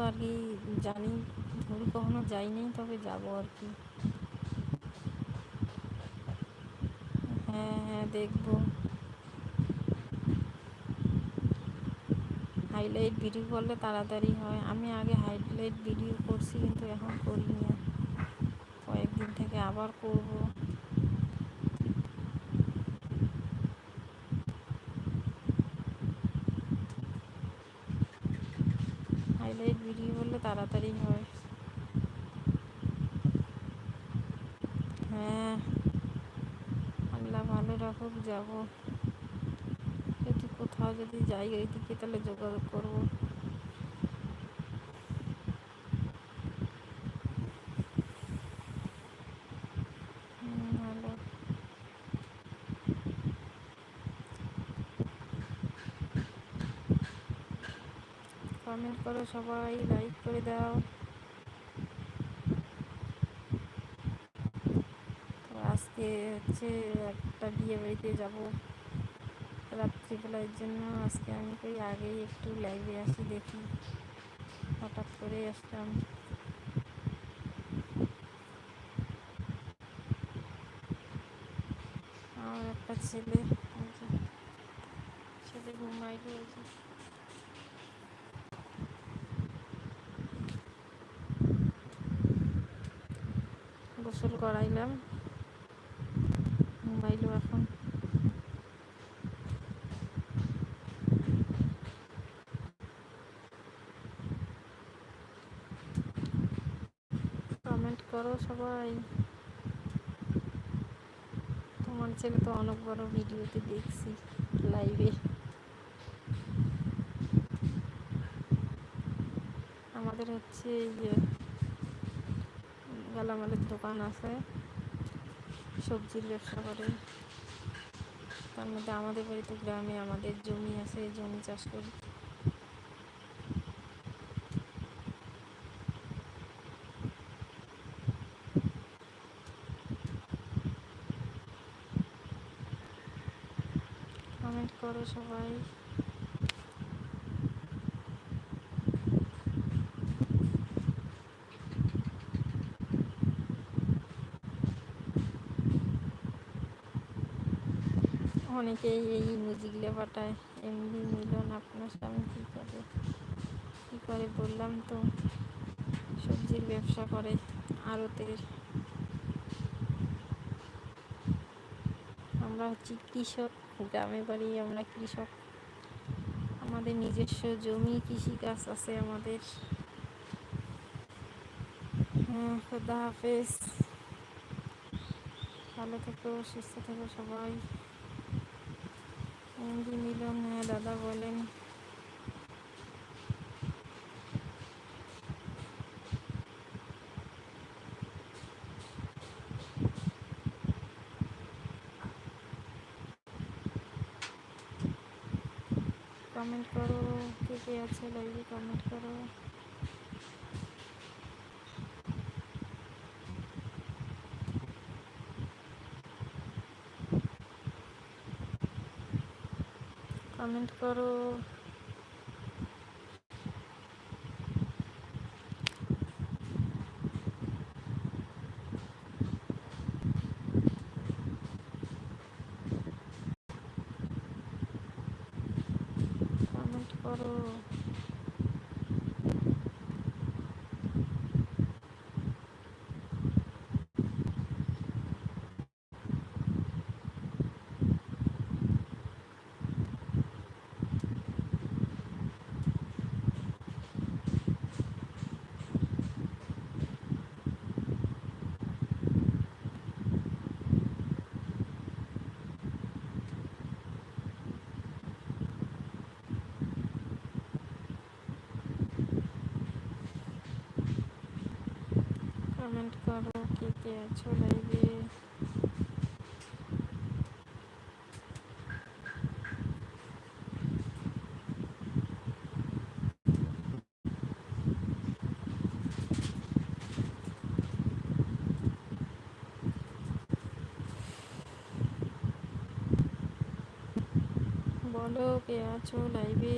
তো আর কি জানি, ধরি কখনো যাইনি, তবে যাব আর কি। হ্যাঁ হ্যাঁ দেখব। হাইলাইট ভিডিও করলে তাড়াতাড়ি হয়। আমি আগে হাইলাইট ভিডিও করছি, কিন্তু এখন করি না কয়েকদিন থেকে আবার করব। হাইলাইট ভিডিও হলে তাড়াতাড়ি হয়। হ্যাঁ আল্লাহ ভালো রাখুক, যাব। কোথাও যদি যাই ওই দিকে তাহলে যোগাযোগ করব ভালো কমেন্ট করো, সবাই লাইক করে দাও। তো আজকে হচ্ছে একটা বিয়ে বাড়িতে যাব রাত্রিবেলার জন্য। আজকে আমি কই আগেই একটু লাইভে আসি দেখি। হঠাৎ করে আসলাম। আমার একটা ছেলে ছেলে ঘুমাই রয়েছে। গোসল করাইলাম। ঘুমাইলো এখন। কমেন্ট করো সবাই। তোমার ছেলে তো অনেক বড় ভিডিওতে দেখছি লাইভে আমাদের হচ্ছে ইয়ে গালামালের দোকান আছে। সবজির ব্যবসা করে। তার মধ্যে আমাদের বাড়িতে গ্রামে আমাদের জমি আছে জমি চাষ করি। কমেন্ট করো সবাই। অনেকেই এই মুজিগুলো পাঠায়। এমনি মিলন আপনার স্বামী কী করে? কী করে বললাম তো? সবজির ব্যবসা করে আড়তের আমরা হচ্ছি কৃষক। গ্রামে বাড়ি আমরা কৃষক। আমাদের নিজস্ব জমি, কৃষিকাজ আছে আমাদের। হ্যাঁ খুদা হাফেজ। ভালো থেকো, সুস্থ থেকো সবাই। এমডি মিলন হ্যাঁ দাদা বলেন। কমেন্ট করো কে কে আছে লাইভে কমেন্ট করো। কমেন্ট করো। কমেন্ট করো। কমেন্ট করো কে কে আছো লাইভে বলো কে আছো লাইভে